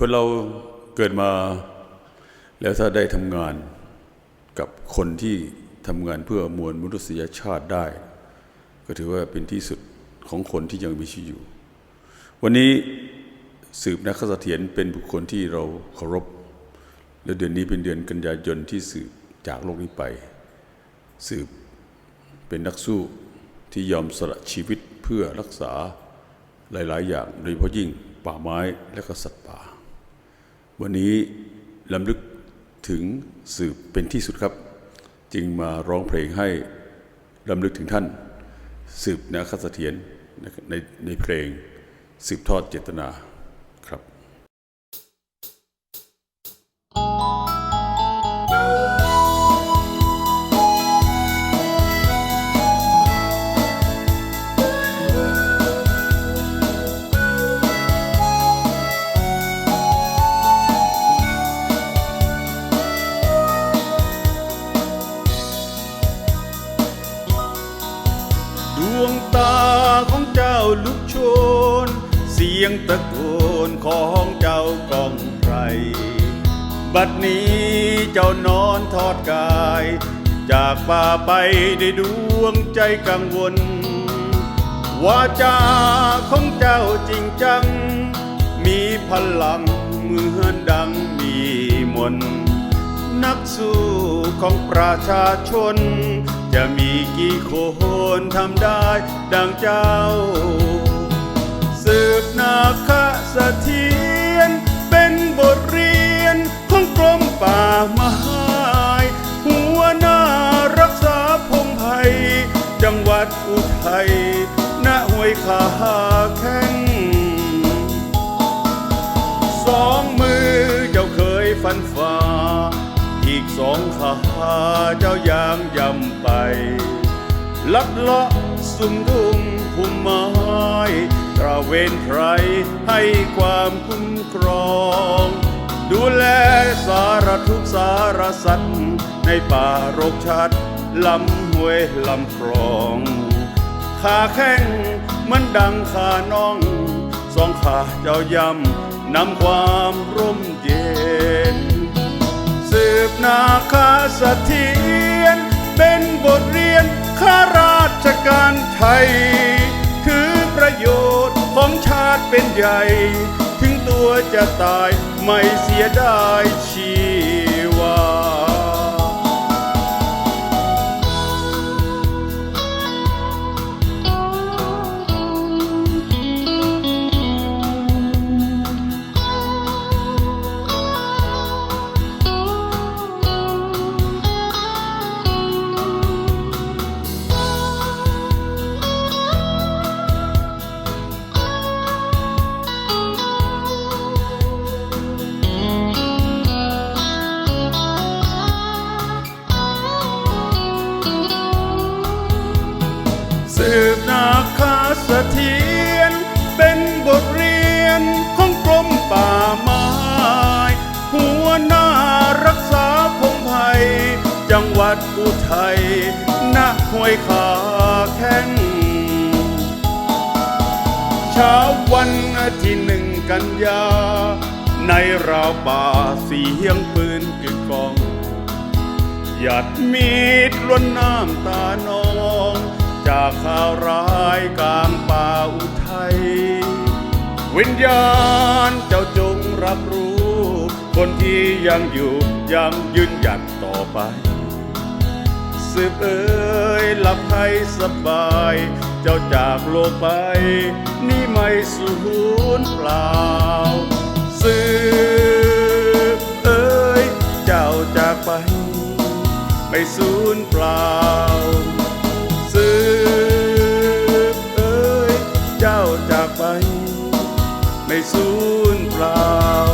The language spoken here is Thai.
คนเราเกิดมาแล้วถ้าได้ทำงานกับคนที่ทำงานเพื่อมวลมนุษยชาติได้ ก็ถือว่าเป็นที่สุดของคนที่ยังมีชีวิตอยู่ วันนี้สืบนักเสถียรเป็นบุคคลที่เราเคารพ และเดือนนี้เป็นเดือนกันยายนที่สืบจากโลกนี้ไป สืบเป็นนักสู้ที่ยอมสละชีวิตเพื่อรักษาหลาย ๆ อย่างโดยเฉพาะยิ่งป่าไม้และก็สัตว์ป่า วันนี้ลำลึกถึงสืบเป็นที่สุดครับ จึงมาร้องเพลงให้ลำลึกถึงท่าน สืบนาคเสถียรในในเพลงสืบทอดเจตนา ดวงตาของเจ้าลุกโชน เสียงตะโกนของเจ้ากองไพรบัดนี้เจ้านอนทอดกาย จากป่าไปได้ดวงใจกังวลวาจาของเจ้าจริงจัง มีพลังเหมือนดังมีมน นักสู้ของประชาชน จะมีกี่คนทำได้ดังเจ้า สืบนาคเสถียรเป็นบทเรียนของกรมป่าไม้หัวหน้ารักษาพงไพ่จังหวัดอุทัยณห้วยขาแข้ สองขาเจ้ายางยำไป ลัดเลาะสุ่มทุ่มพุ่มไม้ตระเวนไพรให้ความคุ้มครอง ดูแลสารทุกสารสัตว์ ในป่ารกชัดลำห้วยลำคลองขาแข้งมันดังขาน้อง สองขาเจ้ายำนำความร่มเย็น บนาคาเสถียน เป็นบทเรียนข้าราชการไทย ถือประโยชน์ของชาติเป็นใหญ่ ถึงตัวจะตายไม่เสียดายชี เสถียรเป็นบทเรียนของกรมป่าไม้ หัวหน้ารักษาพงไพ่จังหวัดอุทัยณห้วยขาแข้งเช้าวันที่หนึ่งกันยา ในราวป่าเสียงปืนกึกกอง หยัดมีดล้นน้ำตานอง จากข่าวร้ายกลางป่าอุทัย วิญญาณเจ้าจงรับรู้ คนที่ยังอยู่ยังยืนหยัดต่อไป สืบเอ่ยหลับให้สบาย เจ้าจากโลกไป นี่ไม่สูญเปล่า สืบเอ่ยเจ้าจากไป ไม่สูญเปล่า สูญเปล่า